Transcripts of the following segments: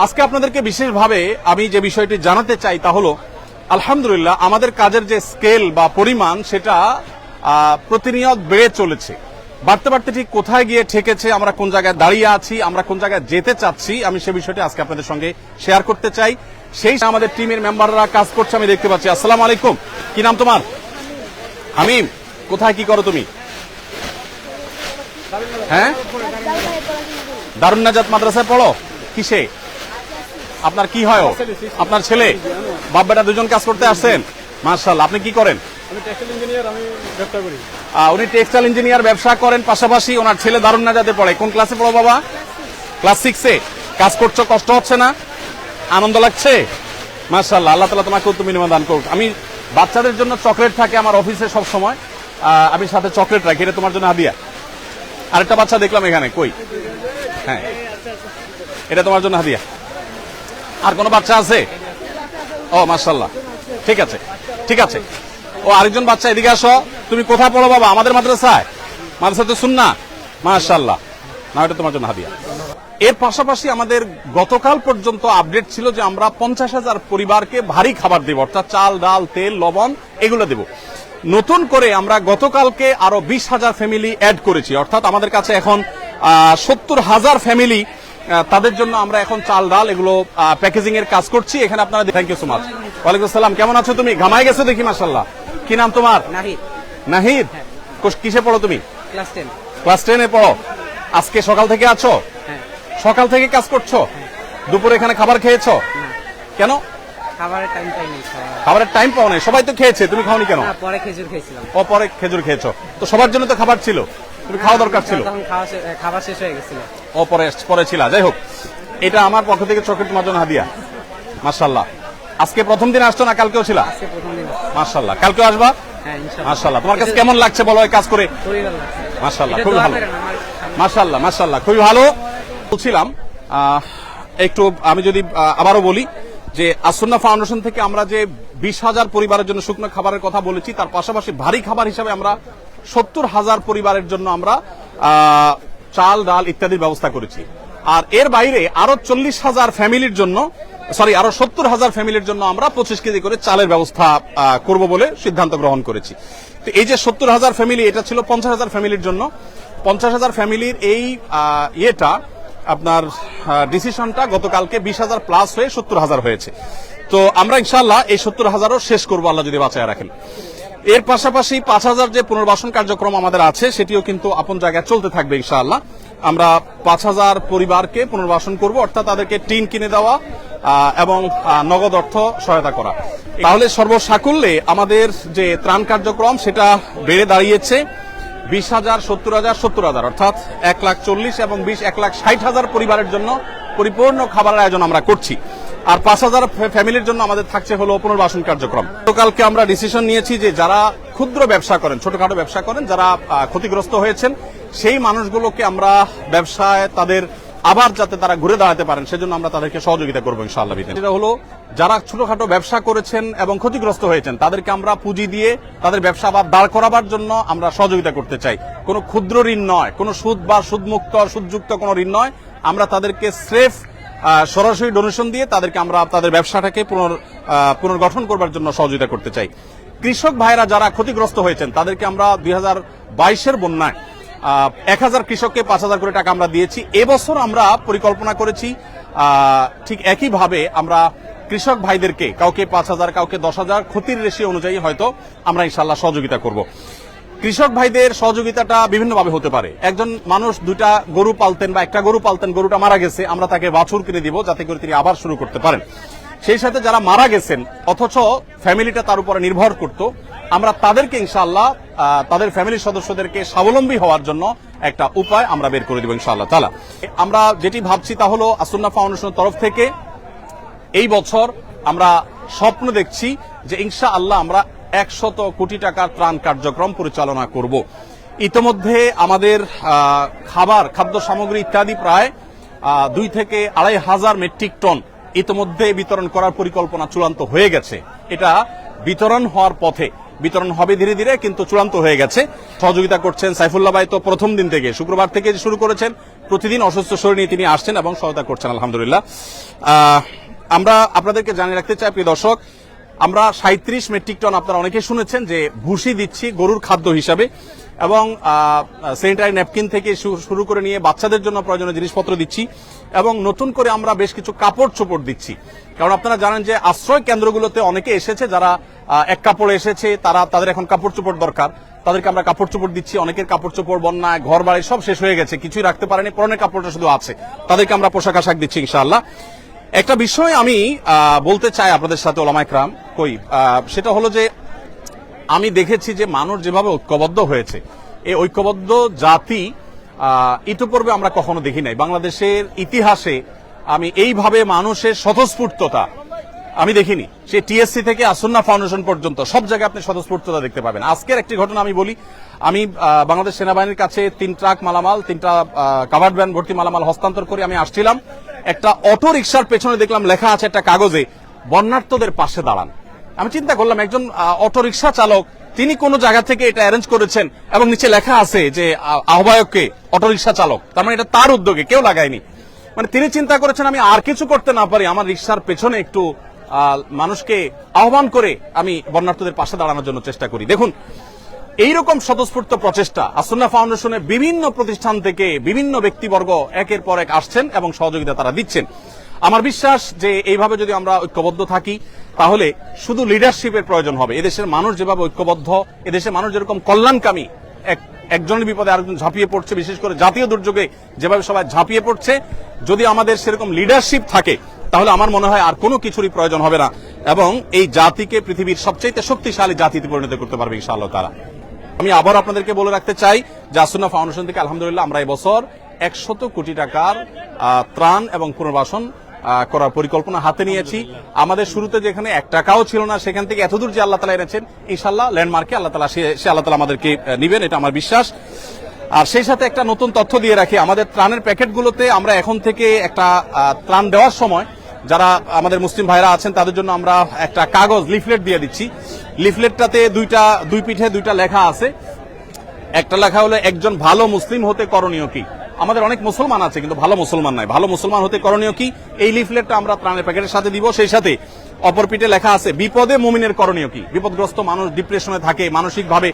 আজকে আপনাদেরকে বিশেষভাবে আমি যে বিষয়টি জানাতে চাই তা হলো, আলহামদুলিল্লাহ আমাদের কাজের যে স্কেল বা পরিমাণ সেটা প্রতিনিয়ত বেড়ে চলেছে। বাড়তে বাড়তে ঠিক কোথায় গিয়ে ঠেকেছে, আমরা কোন জায়গায় দাঁড়িয়ে আছি, আমরা কোন জায়গায় যেতে চাচ্ছি, আমি সে বিষয়টি আজকে আপনাদের সঙ্গে শেয়ার করতে চাই। সেই আমাদের টিমের মেম্বাররা কাজ করছে, আমি দেখতে পাচ্ছি। আসসালামু আলাইকুম। কি নাম তোমার? হামিম, কোথায় কি করো তুমি? হ্যাঁ? দারুণ নাজাত মাদ্রাসায় পড়ো? কিসে? আপনার কি হয় আপনার ছেলে? বাপ বেটা দুজন কাজ করতে আসছেন? মার্শাল্লাহ আপনি কি করেন? উনি টেক্সটাইল ইঞ্জিনিয়ার ব্যবসা করেন পাশাপাশি ওনার ছেলে দারুণ না যাতে পড়ে। কোন ক্লাসে পড়ো বাবা? ক্লাস সিক্সে কাজ করছ কষ্ট হচ্ছে না? আনন্দ লাগছে? মার্শাল্লাহ আল্লাহ তালা তোমাকে উত্তম বিনিময় দান করুক। আমি বাচ্চাদের জন্য চকলেট থাকে আমার অফিসে সব সময় আমি সাথে চকলেট রাখি এটা তোমার জন্য হাদিয়া। আরেকটা বাচ্চা দেখলাম এখানে কই? হ্যাঁ। এটা তোমার জন্য হাদিয়া। আর কোনো বাচ্চা আছে? ও মার্শাল্লাহ ঠিক আছে ঠিক আছে। ও, আরেকজন বাচ্চা এদিকে আসো। তুমি কোথায় পড়ো বাবা? আমাদের মাদ্রাসায়? মাদ্রাসাতে শুননা মার্শাল্লাহ না, এটা তোমার জন্য হাদিয়া। এর পাশাপাশি আমাদের গতকাল পর্যন্ত আপডেট ছিল যে আমরা পঞ্চাশ হাজার পরিবারকে ভারী খাবার দেব, অর্থাৎ চাল, ডাল, তেল, লবণ, এগুলো দেব। নতুন করে আমরা গতকালকে আরও বিশ হাজার ফ্যামিলি অ্যাড করেছি, অর্থাৎ আমাদের কাছে এখন সত্তর হাজার ফ্যামিলি তাদের জন্য আমরা এখন চাল ডাল এগুলো প্যাকেজিং এর কাজ করছি। এখানে আপনারা থ্যাংক ইউ সো মাচ ওয়ালাইকুম আসসালাম কেমন আছো তুমি? ঘামাই গেছো দেখি মাসাল্লাহ কি নাম তোমার? নাহিদ। নাহিদ? কিসে পড়ো তুমি? Class ten. ক্লাস টেনে পড়ো। আজকে সকাল থেকে আছো? হ্যাঁ। সকাল থেকে কাজ করছ? দুপুরে এখানে খাবার খেয়েছো? কেন? খাবারের টাইম পাইনি খাবারের টাইম পাও নাই। সবাই তো খেয়েছে তুমি খাওনি কেন? পরে খেজুর খেয়েছিলাম। ও পরে খেজুর খেয়েছো। তো সবার জন্য তো খাবার ছিল? তুমি খাওয়া দরকার ছিল। খাওয়া শেষ হয়ে গেছিল। ও পরে পরে ছিল। যাই হোক এটা আমার পক্ষ থেকে চকলেট তোমার জন্য হাদিয়া। আজকে প্রথম দিন আসছো না কালকেও ছিল? কালকেও আসবা? হ্যাঁ তোমার কাছে কেমন লাগছে বলো কাজ করে? খুবই ভালো খুবই ভালো। বলছিলাম একটু আমি যদি আবারও বলি যে আসন্না ফাউন্ডেশন থেকে আমরা যে বিশ হাজার পরিবারের জন্য শুকনো খাবারের কথা বলেছি তার পাশাপাশি ভারী খাবার হিসাবে আমরা সত্তর হাজার পরিবারের জন্য আমরা চাল, ডাল ইত্যাদির ব্যবস্থা করেছি। আর এর বাইরে আরও চল্লিশ হাজার ফ্যামিলির জন্য, সরি, আরও সত্তর হাজার ফ্যামিলির জন্য আমরা পঁচিশ কেজি করে চালের ব্যবস্থা করব বলে সিদ্ধান্ত গ্রহণ করেছি। তো এই যে সত্তর হাজার ফ্যামিলি, এটা ছিল পঞ্চাশ হাজার ফ্যামিলির জন্য। পঞ্চাশ হাজার ফ্যামিলির এই ইয়েটা, আপনার ডিসিশনটা গতকালকে বিশ হাজার প্লাস হয়ে সত্তর হাজার হয়েছে। তো আমরা ইনশাল্লাহ এই সত্তর হাজারও শেষ করব, আল্লাহ যদি বাঁচায় রাখেন। এর পাশাপাশি পাঁচ হাজার যে পুনর্বাসন কার্যক্রম আমাদের আছে, সেটিও কিন্তু আপন জায়গায় চলতে থাকবে ইনশাআল্লাহ। আমরা পাঁচ হাজার পরিবারকে পুনর্বাসন করব, অর্থাৎ তাদেরকে টিন কিনে দেওয়া এবং নগদ অর্থ সহায়তা করা। তাহলে সর্বসাকুল্যে আমাদের যে ত্রাণ কার্যক্রম, সেটা বেড়ে দাঁড়িয়েছে বিশ হাজার, সত্তর হাজার সত্তর হাজার, অর্থাৎ এক লাখ চল্লিশ এবং বিশ, এক লাখ ষাট হাজার পরিবারের জন্য পরিপূর্ণ খাবারের আয়োজন আমরা করছি। আর পাঁচ হাজার ফ্যামিলির জন্য আমাদের থাকছে হলো পুনর্বাসন কার্যক্রম গতকালকে আমরা ডিসিশন নিয়েছি যে যারা ক্ষুদ্র ব্যবসা করেন, ছোটখাটো ব্যবসা করেন, যারা ক্ষতিগ্রস্ত হয়েছেন, সেই মানুষগুলোকে আমরা ব্যবসায় তাদের আবার যাতে তারা ঘুরে দাঁড়াতে পারেন, সেজন্য আমরা তাদেরকে সহযোগিতা করব ইনশাআল্লাহ। এটা হলো যারা ছোটখাটো ব্যবসা করেছেন এবং ক্ষতিগ্রস্ত হয়েছেন, তাদেরকে আমরা পুঁজি দিয়ে তাদের ব্যবসা আবার দাঁড় করাবার জন্য আমরা সহযোগিতা করতে চাই কোনো ক্ষুদ্র ঋণ নয়, কোনো সুদ বা সুদমুক্ত, সুদযুক্ত কোনো ঋণ নয়, আমরা তাদেরকে স্রেফ সরাসরি ডোনেশন দিয়ে তাদেরকে আমরা তাদের ব্যবসাটাকে পুনর পুনর্গঠন করবার জন্য সহযোগিতা করতে চাই। কৃষক ভাইরা যারা ক্ষতিগ্রস্ত হয়েছেন, তাদেরকে আমরা দুই হাজার বাইশের বন্যায় এক হাজার কৃষককে পাঁচ হাজার করে টাকা আমরা দিয়েছি। এবছর আমরা পরিকল্পনা করেছি ঠিক একইভাবে আমরা কৃষক ভাইদেরকে, কাউকে পাঁচ হাজার, কাউকে দশ হাজার, ক্ষতির রেশি অনুযায়ী হয়তো আমরা ইনশাল্লাহ সহযোগিতা করব। কৃষক ভাইদের সহযোগিতাটা বিভিন্নভাবে হতে পারে। একজন মানুষ দুটা গরু পালতেন বা একটা গরু পালতেন, গরুটা মারা গেছে, আমরা তাকে বাছুর কিনে দিব যাতে করে তিনি আবার শুরু করতে পারেন। সেই সাথে যারা মারা গেছেন, অথচ ফ্যামিলিটা তার উপরে নির্ভর করত, আমরা তাদেরকে ইনশাআল্লাহ তাদের ফ্যামিলির সদস্যদেরকে স্বাবলম্বী হওয়ার জন্য একটা উপায় আমরা বের করে দিব ইনশাআল্লাহ তালা আমরা যেটি ভাবছি তা হলো, আসুন্না ফাউন্ডেশনের তরফ থেকে এই বছর আমরা স্বপ্ন দেখছি যে ইনশা আল্লাহ আমরা একশত কোটি টাকার ত্রাণ কার্যক্রম পরিচালনা করব। ইতোমধ্যে আমাদের খাবার, খাদ্য সামগ্রী ইত্যাদি প্রায় দুই থেকে আড়াই হাজার মেট্রিক টন ইতোমধ্যে বিতরণ করার পরিকল্পনা চূড়ান্ত হয়ে গেছে। এটা বিতরণ হওয়ার পথে, বিতরণ হবে ধীরে ধীরে কিন্তু চূড়ান্ত হয়ে গেছে। সহযোগিতা করছেন সাইফুল্লাহ ভাই তো প্রথম দিন থেকে। শুক্রবার থেকে শুরু করেছেন, প্রতিদিন অসুস্থ শরীর নিয়ে তিনি আসছেন এবং সহায়তা করছেন, আলহামদুলিল্লাহ। আমরা আপনাদেরকে জানিয়ে রাখতে চাই, প্রিয় দর্শক আমরা সাঁত্রিশ মেট্রিক টন আপনারা অনেকে শুনেছেন যে ভুসি দিচ্ছি গরুর খাদ্য হিসাবে। এবং স্যানিটারি ন্যাপকিন থেকে শুরু করে নিয়ে বাচ্চাদের জন্য প্রয়োজনীয় জিনিসপত্র দিচ্ছি। এবং নতুন করে আমরা বেশ কিছু কাপড় চোপড় দিচ্ছি। কারণ আপনারা জানেন যে আশ্রয় কেন্দ্রগুলোতে অনেকে এসেছে যারা এক কাপড় এসেছে, তারা, তাদের এখন কাপড় চোপড় দরকার। তাদেরকে আমরা কাপড় চোপড় দিচ্ছি, অনেকের কাপড় চোপড় বন্যায় ঘর বাড়ি সব শেষ হয়ে গেছে, কিছুই রাখতে পারেনি, পরনের কাপড়টা শুধু আছে। তাদেরকে আমরা পোশাক আশাক দিচ্ছি, ইনশাআল্লাহ। একটা বিষয় আমি বলতে চাই আপনাদের সাথে ওলামাইকরাম কই সেটা হলো যে আমি দেখেছি যে মানুষ যেভাবে ঐক্যবদ্ধ হয়েছে, এই ঐক্যবদ্ধ জাতি ইতিপূর্বে আমরা কখনো দেখি নাই। বাংলাদেশের ইতিহাসে আমি এইভাবে মানুষের স্বতঃস্ফূর্ততা আমি দেখিনি। সে টিএসসি থেকে আসন্না ফাউন্ডেশন পর্যন্ত সব জায়গায় আপনি স্বতঃস্ফূর্ততা দেখতে পাবেন। আজকের একটি ঘটনা আমি বলি, আমি বাংলাদেশ সেনাবাহিনীর কাছে তিন ট্রাক মালামাল, তিনটা কাভার্ড ভ্যান ভর্তি মালামাল হস্তান্তর করে আমি আসছিলাম। একটা অটো রিক্সার পেছনে দেখলাম লেখা আছে একটা কাগজে বন্যার্থদের পাশে দাঁড়ান। আমি চিন্তা করলাম, একজন অটো রিক্সা চালক, তিনি কোন জায়গা থেকে এটা অ্যারেঞ্জ করেছেন এবং নিচে লেখা আছে যে আহ্বায়ককে অটো রিক্সা চালক। তার মানে এটা তার উদ্যোগে, কেউ লাগায়নি। মানে তিনি চিন্তা করেছেন, আমি আর কিছু করতে না পারি, আমার রিক্সার পেছনে একটু মানুষকে আহ্বান করে আমি বন্যার্থদের পাশে দাঁড়ানোর জন্য চেষ্টা করি। দেখুন এইরকম স্বতঃস্ফূর্ত প্রচেষ্টা আসন্না ফাউন্ডেশনের বিভিন্ন প্রতিষ্ঠান থেকে বিভিন্ন ব্যক্তিবর্গ একের পর এক আসছেন এবং সহযোগিতা তারা দিচ্ছেন। আমার বিশ্বাস যে এইভাবে যদি আমরা ঐক্যবদ্ধ থাকি, তাহলে শুধু লিডারশিপের প্রয়োজন হবে। এদেশের মানুষ যেভাবে ঐক্যবদ্ধ এদেশের মানুষ যেরকম কল্যাণকামী, এক, একজনের বিপদে আরেকজন ঝাঁপিয়ে পড়ছে, বিশেষ করে জাতীয় দুর্যোগে যেভাবে সবাই ঝাঁপিয়ে পড়ছে, যদি আমাদের সেরকম লিডারশিপ থাকে, তাহলে আমার মনে হয় আর কোনো কিছুরই প্রয়োজন হবে না। এবং এই জাতিকে পৃথিবীর সবচেয়ে শক্তিশালী জাতিতে পরিণত করতে পারবে ইনশাআল্লাহ তারা আমি আবার আপনাদেরকে বলে রাখতে চাই যে আসুনা ফাউন্ডেশন থেকে আলহামদুলিল্লাহ আমরা এবছর একশত কোটি টাকার ত্রাণ এবং পুনর্বাসন করার পরিকল্পনা হাতে নিয়েছি। আমাদের শুরুতে যেখানে এক টাকাও ছিল না, সেখান থেকে এতদূর যে আল্লাহ তালা এনেছেন ইনশাল্লাহ ল্যান্ডমার্কে আল্লাহ তালা সে আল্লাহ তালা আমাদেরকে নিবেন, এটা আমার বিশ্বাস। আর সেই সাথে একটা নতুন তথ্য দিয়ে রাখি, আমাদের ত্রাণের প্যাকেটগুলোতে আমরা এখন থেকে একটা ত্রাণ দেওয়ার সময় যারা আমাদের মুসলিম ভাইরা আছেন, তাদের জন্য আমরা একটা কাগজ, লিফলেট দিয়ে দিচ্ছি। লিফলেটটাতে দুইটা, দুই পিঠে দুইটা লেখা আছে। একটা লেখা হলো, একজন ভালো মুসলিম হতে করণীয় কি? আমাদের অনেক মুসলমান আছে, কিন্তু ভালো মুসলমান নাই। ভালো মুসলমান হতে করণীয় কি? এই লিফলেটটা আমরা ত্রাণের প্যাকেটের সাথে দিব। সেই সাথে অপর পিঠে লেখা আছে, বিপদে মুমিনের করণীয় কি? বিপদগ্রস্ত মানুষ ডিপ্রেশনে থাকে, মানসিকভাবে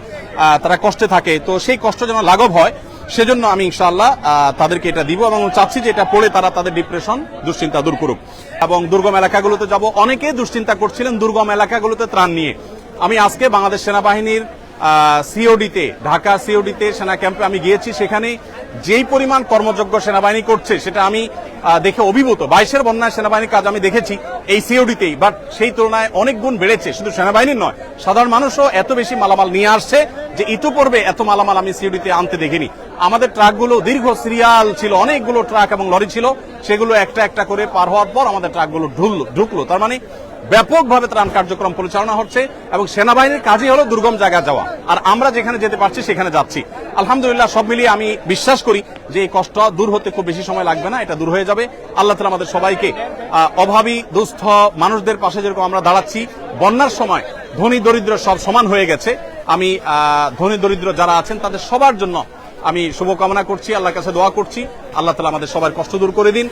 তারা কষ্টে থাকে। তো সেই কষ্ট যেন লাঘব হয় সেজন্য আমি ইনশাআল্লাহ তাদেরকে এটা দিব এবং চাচ্ছি যে এটা পড়ে তারা তাদের ডিপ্রেশন দুশ্চিন্তা দূর করুক। এবং দুর্গম এলাকাগুলোতে যাব। অনেকে দুশ্চিন্তা করছিলেন দুর্গম এলাকাগুলোতে ত্রাণ নিয়ে। আমি আজকে বাংলাদেশ সেনাবাহিনীর সিওডিতে ঢাকা সিওডিতে সেনা ক্যাম্পে আমি গিয়েছি। সেখানে যেই পরিমাণ কর্মযোগ্য সেনাবাহিনী করছে, সেটা আমি দেখে অভিভূত। বাইশের বন্যায় সেনাবাহিনীর কাজ আমি দেখেছি এই সিওডিতেই বাট সেই তুলনায় অনেক গুণ বেড়েছে। শুধু সেনাবাহিনীর নয়, সাধারণ মানুষও এত বেশি মালামাল নিয়ে আসছে যে ইতিপূর্বে এত মালামাল আমি সিওডিতে আনতে দেখিনি। আমাদের ট্রাকগুলো দীর্ঘ সিরিয়াল ছিল, অনেকগুলো ট্রাক এবং লরি ছিল, সেগুলো একটা একটা করে পার হওয়ার পর আমাদের ট্রাকগুলো ঢুকলো ঢুকলো। তার মানে ব্যাপকভাবে ত্রাণ কার্যক্রম পরিচালনা হচ্ছে এবং সেনাবাহিনীর কাজই হলো দুর্গম জায়গা যাওয়া। আর আমরা যেখানে যেতে পারছি সেখানে যাচ্ছি। আলহামদুলিল্লাহ সব মিলিয়ে আমি বিশ্বাস করি যে এই কষ্ট দূর হতে খুব বেশি সময় লাগবে না, এটা দূর হয়ে যাবে। আল্লাহ তালা আমাদের সবাইকে অভাবী, দুস্থ মানুষদের পাশে যেরকম আমরা দাঁড়াচ্ছি, বন্যার সময় ধনী, দরিদ্র সব সমান হয়ে গেছে। আমি ধনী, দরিদ্র যারা আছেন তাদের সবার জন্য আমি শুভকামনা করছি, আল্লাহর কাছে দোয়া করছি। আল্লাহ তালা আমাদের সবার কষ্ট দূর করে দিন।